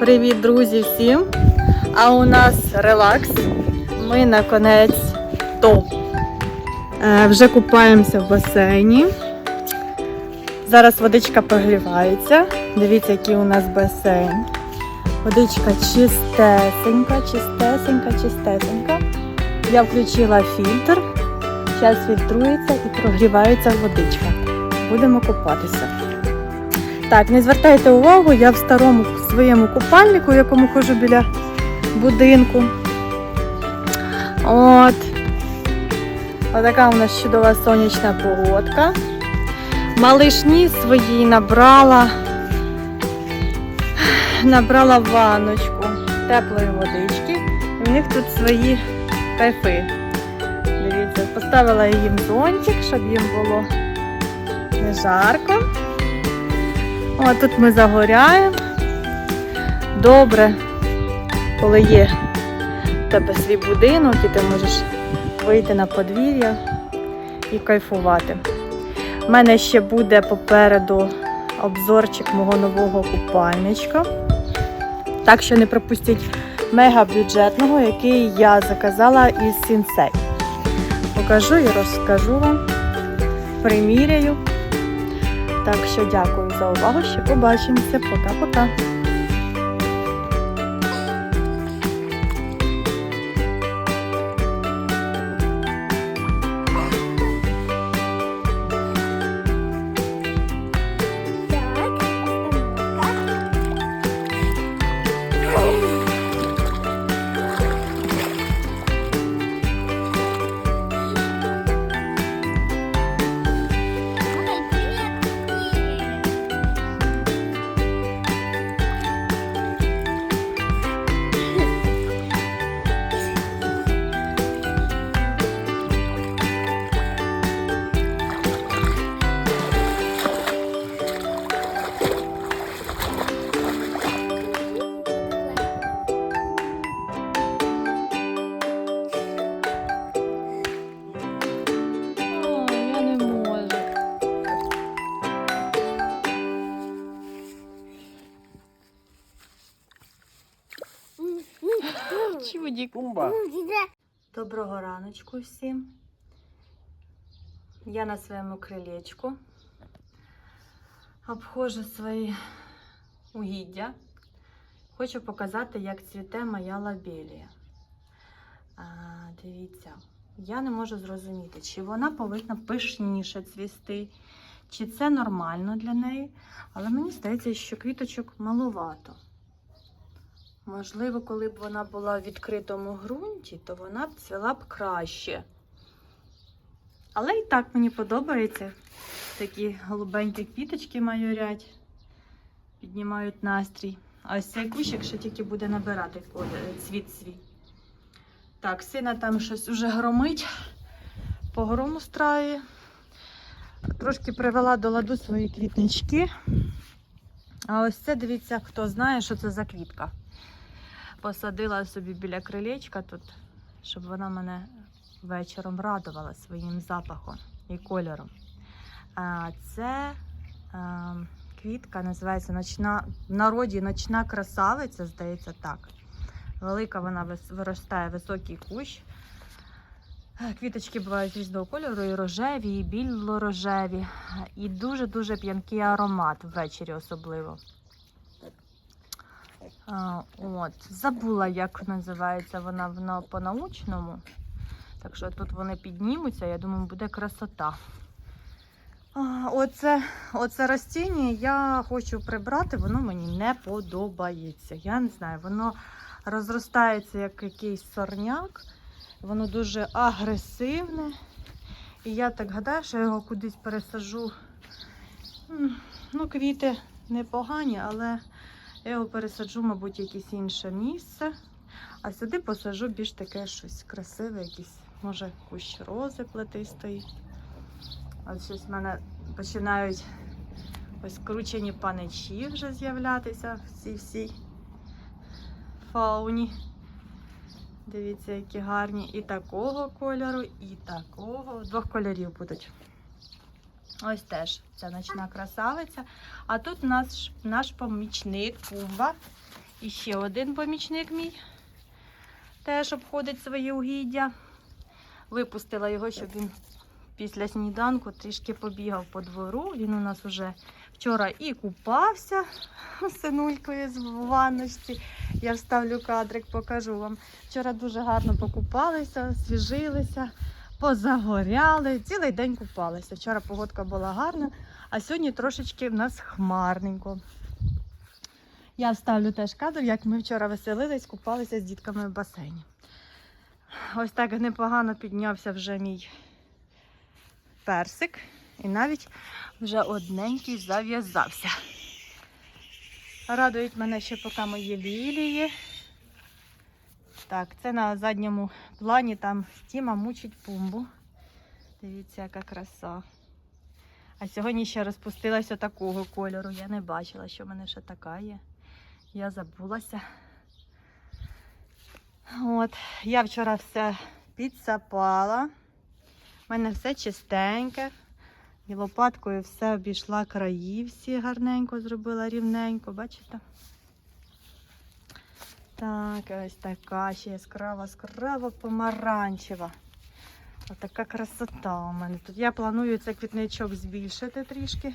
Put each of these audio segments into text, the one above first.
Привіт, друзі, всім! А у нас релакс. Ми наконець то е, вже купаємося в басейні. Зараз водичка прогрівається. Дивіться, який у нас басейн. Водичка чистесенька, чистесенька, чистесенька. Я включила фільтр. Зараз фільтрується і прогрівається водичка. Будемо купатися. Так, не звертайте увагу, я в старому своєму купальнику, в якому ходжу біля будинку. От. Отака у нас чудова сонячна погодка. Малишні свої набрала, набрала ванночку теплої водички. В них тут свої кайфи. Дивіться, поставила їм зонтик, щоб їм було не жарко. О, тут ми загоряємо. Добре, коли є в тебе свій будинок і ти можеш вийти на подвір'я і кайфувати. У мене ще буде попереду обзорчик мого нового купальничка. Так що не пропустіть мега бюджетного, який я заказала із Сінсей. Покажу і розкажу вам. Приміряю. Так що дякую за увагу. Ще побачимося. Пока-пока. Чудік. Тумба. Доброго раночку всім. Я на своєму крилечку. Обходжу свої угіддя. Хочу показати, як цвіте моя лабелія. А, дивіться, я не можу зрозуміти, чи вона повинна пишніше цвісти, чи це нормально для неї. Але мені здається, що квіточок маловато. Можливо, коли б вона була в відкритому ґрунті, то вона б цвіла б краще. Але і так мені подобається. Такі голубенькі квіточки майорять, піднімають настрій. А ось цей кущик ще тільки буде набирати цвіт свій. Так, сина там щось уже громить, по грому страє. Трошки привела до ладу свої квітнички. А ось це, дивіться, хто знає, що це за квітка посадила собі біля крилечка тут, щоб вона мене вечором радувала своїм запахом і кольором. Це квітка називається ночна, в народі ночна красавиця, здається так. Велика вона виростає високий кущ. Квіточки бувають різного кольору, і рожеві, і біло-рожеві, і дуже-дуже п'янкий аромат ввечері особливо. От, забула, як називається вона вона по-научному. Так що тут вони піднімуться, я думаю, буде красота. Оце, оце ростіння я хочу прибрати, воно мені не подобається. Я не знаю, воно розростається як якийсь сорняк, воно дуже агресивне. І я так гадаю, що я його кудись пересажу. Ну, квіти непогані, але я його пересаджу, мабуть, в якесь інше місце. А сюди посаджу більш таке щось красиве, якийсь, може, кущ рози плетистої. Ось щось в мене починають ось кручені паничі вже з'являтися в цій всій фауні. Дивіться, які гарні. І такого кольору, і такого. Двох кольорів будуть. Ось теж ця ночна красавиця. А тут наш, наш помічник Пумба. І ще один помічник мій теж обходить свої угіддя. Випустила його, щоб він після сніданку трішки побігав по двору. Він у нас уже вчора і купався синулькою з ванночці. Я вставлю кадрик, покажу вам. Вчора дуже гарно покупалися, освіжилися, позагоряли, цілий день купалися. Вчора погодка була гарна, а сьогодні трошечки в нас хмарненько. Я вставлю теж кадр, як ми вчора веселились, купалися з дітками в басейні. Ось так непогано піднявся вже мій персик. І навіть вже одненький зав'язався. Радують мене ще поки мої лілії. Так, це на задньому плані там Тіма мучить пумбу. Дивіться, яка краса. А сьогодні ще розпустилася такого кольору. Я не бачила, що в мене ще така є. Я забулася. От, я вчора все підсапала. У мене все чистеньке. І лопаткою все обійшла краї, всі гарненько зробила рівненько, бачите? Так, ось така ще яскрава, яскрава помаранчева. Отака красота у мене тут. Я планую цей квітничок збільшити трішки.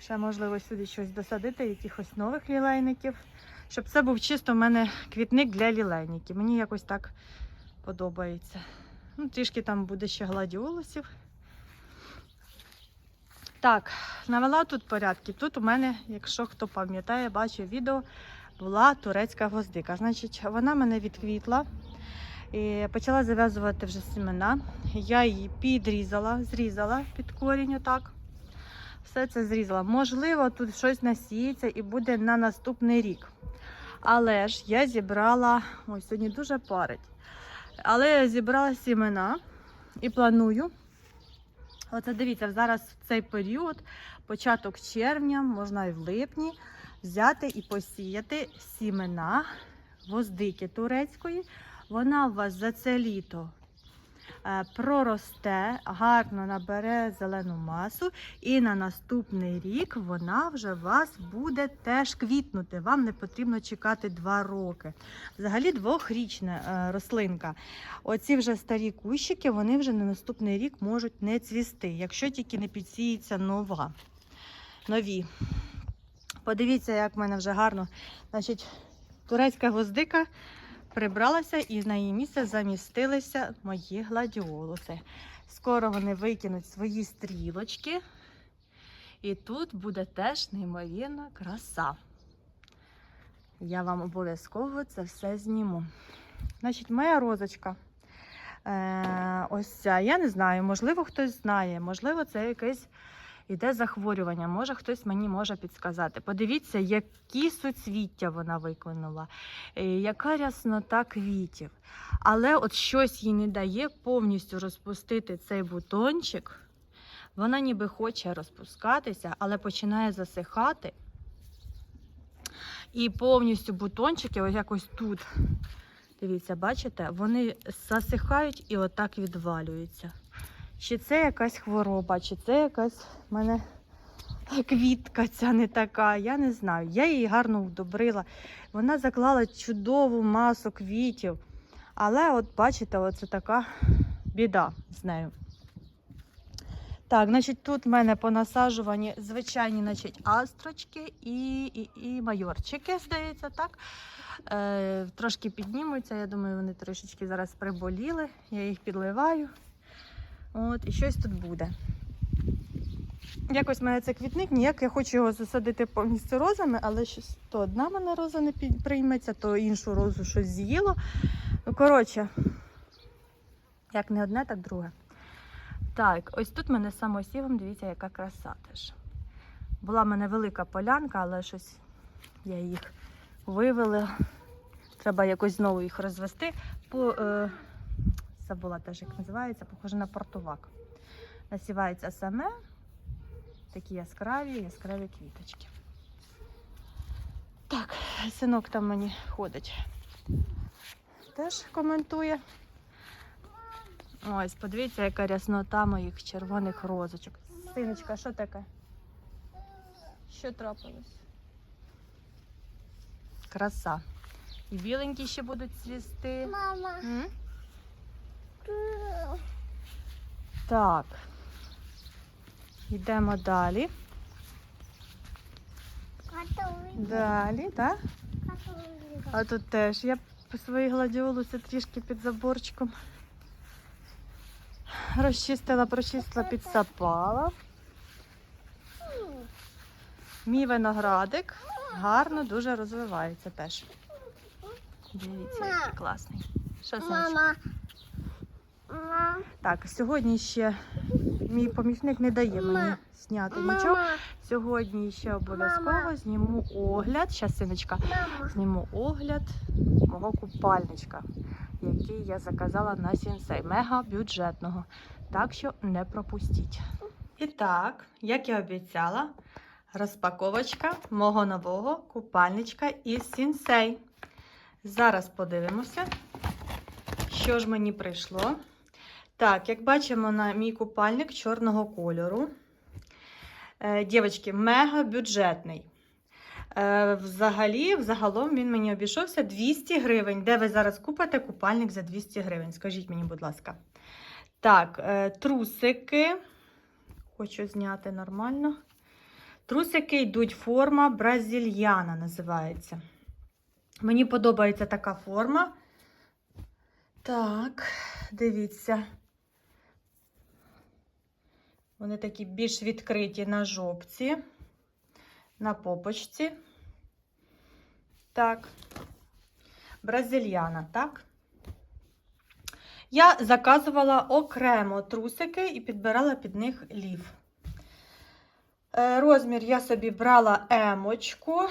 Ще, можливо, сюди щось досадити, якихось нових лілейників. Щоб це був чисто в мене квітник для лілейників. Мені якось так подобається. Ну, трішки там буде ще гладіолусів. Так, навела тут порядки. Тут у мене, якщо хто пам'ятає, бачив відео, була турецька гвоздика. Значить, вона мене відквітла і почала зав'язувати вже семена. Я її підрізала, зрізала під корінь отак. Все це зрізала. Можливо, тут щось насіється і буде на наступний рік. Але ж я зібрала, ось сьогодні дуже парить. Але я зібрала сімена і планую. Оце дивіться, зараз в цей період, початок червня, можна і в липні, взяти і посіяти сімена гвоздики турецької. Вона у вас за це літо е, проросте, гарно набере зелену масу, і на наступний рік вона вже у вас буде теж квітнути. Вам не потрібно чекати два роки. Взагалі двохрічна е, рослинка. Оці вже старі кущики, вони вже на наступний рік можуть не цвісти, якщо тільки не підсіється нова. Нові. Подивіться, як в мене вже гарно. Значить, турецька гвоздика прибралася і на її місце замістилися мої гладіолуси. Скоро вони викинуть свої стрілочки. І тут буде теж неймовірна краса. Я вам обов'язково це все зніму. Значить, моя розочка. Е, ось ця. Я не знаю, можливо, хтось знає, можливо, це якесь іде захворювання. Може, хтось мені може підсказати. Подивіться, які суцвіття вона виконала, е, яка ряснота квітів. Але от щось їй не дає повністю розпустити цей бутончик. Вона ніби хоче розпускатися, але починає засихати. І повністю бутончики, ось якось тут, дивіться, бачите, вони засихають і отак відвалюються. Чи це якась хвороба, чи це якась в мене квітка ця не така, я не знаю. Я її гарно вдобрила. Вона заклала чудову масу квітів. Але от бачите, оце така біда з нею. Так, значить, тут в мене понасаджувані звичайні значить, астрочки і, і, і майорчики, здається, так. Е, трошки піднімуться. Я думаю, вони трошечки зараз приболіли. Я їх підливаю. От, і щось тут буде. Якось мене це квітник, ніяк я хочу його засадити повністю розами, але щось то одна мене роза не прийметься, то іншу розу щось з'їло. Ну, коротше, як не одне, так друге. Так, ось тут мене самосівом, дивіться, яка краса теж. Була в мене велика полянка, але щось я їх вивела. Треба якось знову їх розвести. По, е, забула теж, як називається, похоже на портувак. Насівається саме такі яскраві, яскраві квіточки. Так, синок там мені ходить. Теж коментує. Ось, подивіться, яка ряснота моїх червоних розочок. Синочка, що таке? Що трапилось? Краса. І біленькі ще будуть цвісти. Мама. М? Так. Йдемо далі. Далі, так? А тут теж я по свої гладіолуси трішки під заборчиком. Розчистила, прочистила, підсапала. Мій виноградик гарно дуже розвивається теж. Дивіться, який класний. Що? Мама. Так, сьогодні ще мій помічник не дає мені зняти нічого. Сьогодні ще обов'язково зніму огляд. Щас, синочка, зніму огляд мого купальничка, який я заказала на сінсей. Мега бюджетного. Так що не пропустіть. І так, як я обіцяла, розпаковочка мого нового купальничка із сінсей. Зараз подивимося, що ж мені прийшло. Так, як бачимо, на мій купальник чорного кольору. Е, Дівчатки, мега бюджетний. Е, Взагалі, взагалом він мені обійшовся 200 гривень. Де ви зараз купите купальник за 200 гривень? Скажіть мені, будь ласка. Так, е, трусики. Хочу зняти нормально. Трусики йдуть форма бразильяна, називається. Мені подобається така форма. Так, дивіться. Вони такі більш відкриті на жопці, на попочці. Так. Бразильяна, так? Я заказувала окремо трусики і підбирала під них лів. Е, Розмір я собі брала емочку.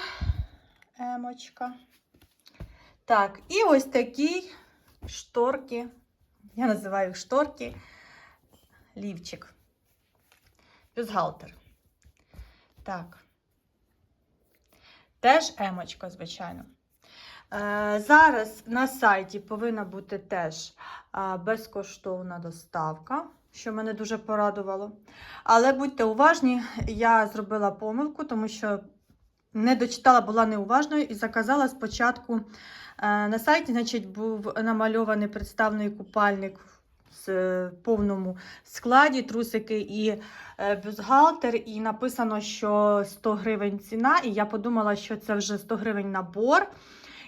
Емочка. Так, і ось такі шторки. Я називаю їх шторки. Лівчик. Бюстгальтер. Так. Теж емочка, звичайно. Е, зараз на сайті повинна бути теж е, безкоштовна доставка, що мене дуже порадувало. Але будьте уважні, я зробила помилку, тому що не дочитала, була неуважною і заказала спочатку е, на сайті, значить, був намальований представлений купальник в е, повному складі, трусики і е, бюстгальтер, і написано, що 100 гривень ціна, і я подумала, що це вже 100 гривень набор.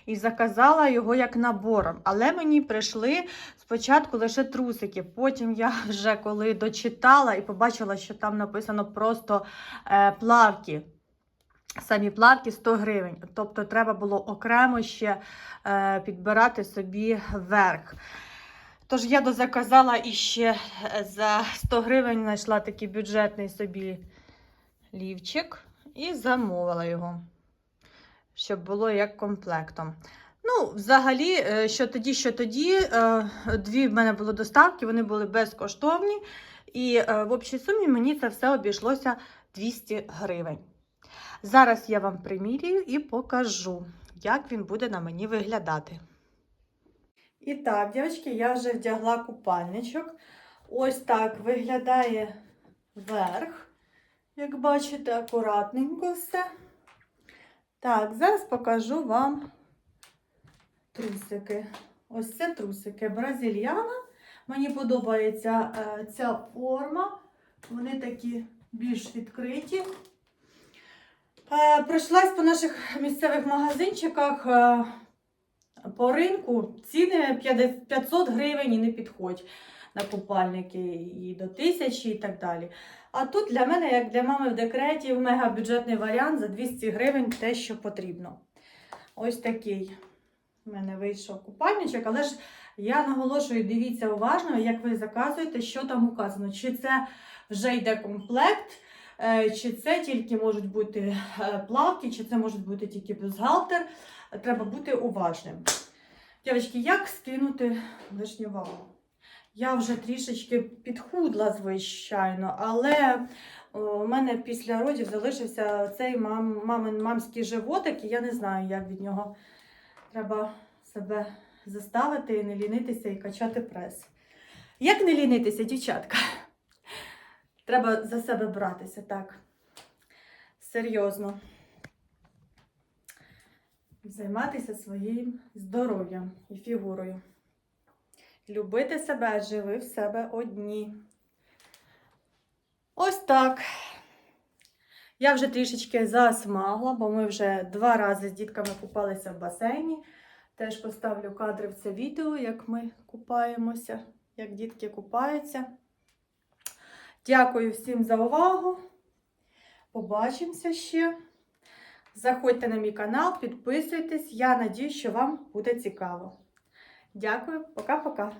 І заказала його як набором. Але мені прийшли спочатку лише трусики. Потім я вже коли дочитала і побачила, що там написано просто е, плавки. Самі плавки 100 гривень. Тобто треба було окремо ще підбирати собі верх. Тож я дозаказала і ще е, за 100 гривень знайшла такий бюджетний собі лівчик і замовила його, щоб було як комплектом. Ну, взагалі, е, що тоді, що тоді, е, дві в мене було доставки, вони були безкоштовні. І в общій сумі мені це все обійшлося 200 гривень. Зараз я вам примірюю і покажу, як він буде на мені виглядати. І так, дівчатки, я вже вдягла купальничок. Ось так виглядає верх. Як бачите, акуратненько все. Так, зараз покажу вам трусики. Ось це трусики бразильяна. Мені подобається е, ця форма. Вони такі більш відкриті. Е, пройшлась по наших місцевих магазинчиках. По ринку ціни 500 гривень і не підходь на купальники і до 1000 і так далі. А тут для мене, як для мами в декреті, мегабюджетний варіант за 200 гривень те, що потрібно. Ось такий в мене вийшов купальничок, але ж я наголошую, дивіться уважно, як ви заказуєте, що там указано. Чи це вже йде комплект, е, чи це тільки можуть бути е, плавки, чи це можуть бути тільки бюстгальтер. Треба бути уважним. Дівчатки, як скинути лишню вагу? Я вже трішечки підхудла, звичайно, але о, у мене після родів залишився цей мам, мамин, мамський животик, і я не знаю, як від нього треба себе заставити і не лінитися і качати прес. Як не лінитися, дівчатка? Треба за себе братися, так. Серйозно. Займатися своїм здоров'ям і фігурою. Любити себе, адже ви в себе одні. Ось так. Я вже трішечки засмагла, бо ми вже два рази з дітками купалися в басейні. Теж поставлю кадри в це відео, як ми купаємося, як дітки купаються. Дякую всім за увагу. Побачимося ще. Заходьте на мій канал, підписуйтесь. Я надію, що вам буде цікаво. Дякую, пока-пока.